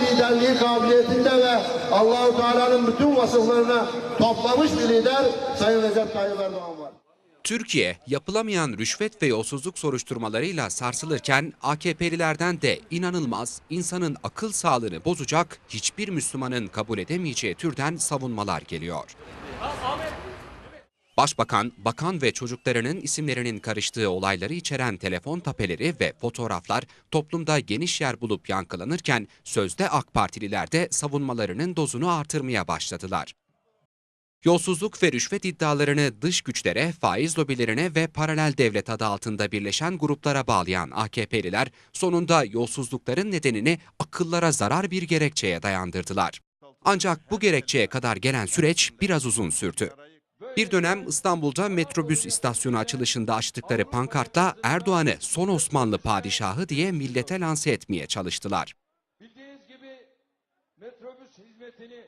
liderliği kabiliyetinde ve Allahu Teala'nın bütün vasıflarını toplamış bir lider Sayın Recep Tayyip Erdoğan var. Türkiye yapılamayan rüşvet ve yolsuzluk soruşturmalarıyla sarsılırken AKP'lilerden de inanılmaz, insanın akıl sağlığını bozacak, hiçbir Müslümanın kabul edemeyeceği türden savunmalar geliyor. Başbakan, bakan ve çocuklarının isimlerinin karıştığı olayları içeren telefon tapeleri ve fotoğraflar toplumda geniş yer bulup yankılanırken sözde AK Partililer de savunmalarının dozunu artırmaya başladılar. Yolsuzluk ve rüşvet iddialarını dış güçlere, faiz lobilerine ve paralel devlet adı altında birleşen gruplara bağlayan AKP'liler sonunda yolsuzlukların nedenini akıllara zarar bir gerekçeye dayandırdılar. Ancak bu gerekçeye kadar gelen süreç biraz uzun sürdü. Bir dönem İstanbul'da metrobüs istasyonu açılışında açtıkları pankartla Erdoğan'ı son Osmanlı padişahı diye millete lanse etmeye çalıştılar. Bildiğiniz gibi metrobüs hizmetini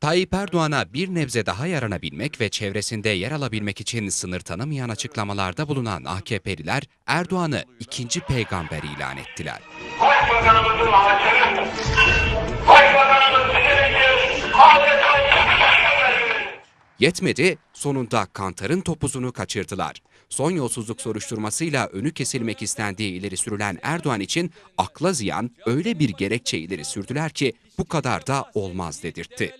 Tayyip Erdoğan'a bir nebze daha yaranabilmek ve çevresinde yer alabilmek için sınır tanımayan açıklamalarda bulunan AKP'liler Erdoğan'ı ikinci peygamber ilan ettiler. Başbakanımızın ağacını, Başbakanımız Yetmedi, sonunda kantarın topuzunu kaçırdılar. Son yolsuzluk soruşturmasıyla önü kesilmek istendiği ileri sürülen Erdoğan için akla ziyan öyle bir gerekçe ileri sürdüler ki bu kadar da olmaz dedirtti.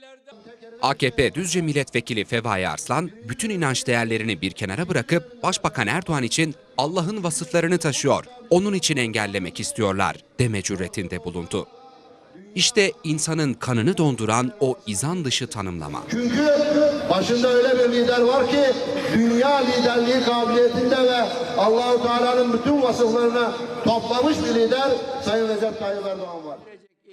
AKP Düzce Milletvekili Fevai Arslan, bütün inanç değerlerini bir kenara bırakıp Başbakan Erdoğan için Allah'ın vasıflarını taşıyor, onun için engellemek istiyorlar deme cüretinde bulundu. İşte insanın kanını donduran o izan dışı tanımlama. Çünkü başında öyle bir lider var ki dünya liderliği kabiliyetinde ve Allahu Teala'nın bütün vasıflarını toplamış bir lider Sayın Recep Tayyip Erdoğan var.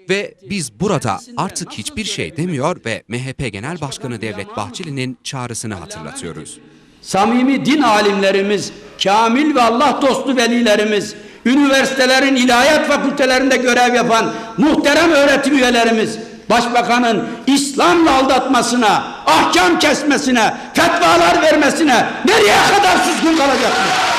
Ve biz burada artık hiçbir şey demiyor ve MHP Genel Başkanı Devlet Bahçeli'nin çağrısını hatırlatıyoruz. samimi din alimlerimiz, kamil ve Allah dostu velilerimiz, üniversitelerin ilahiyat fakültelerinde görev yapan muhterem öğretim üyelerimiz, başbakanın İslam'la aldatmasına, ahkam kesmesine, fetvalar vermesine nereye kadar suskun kalacaksınız?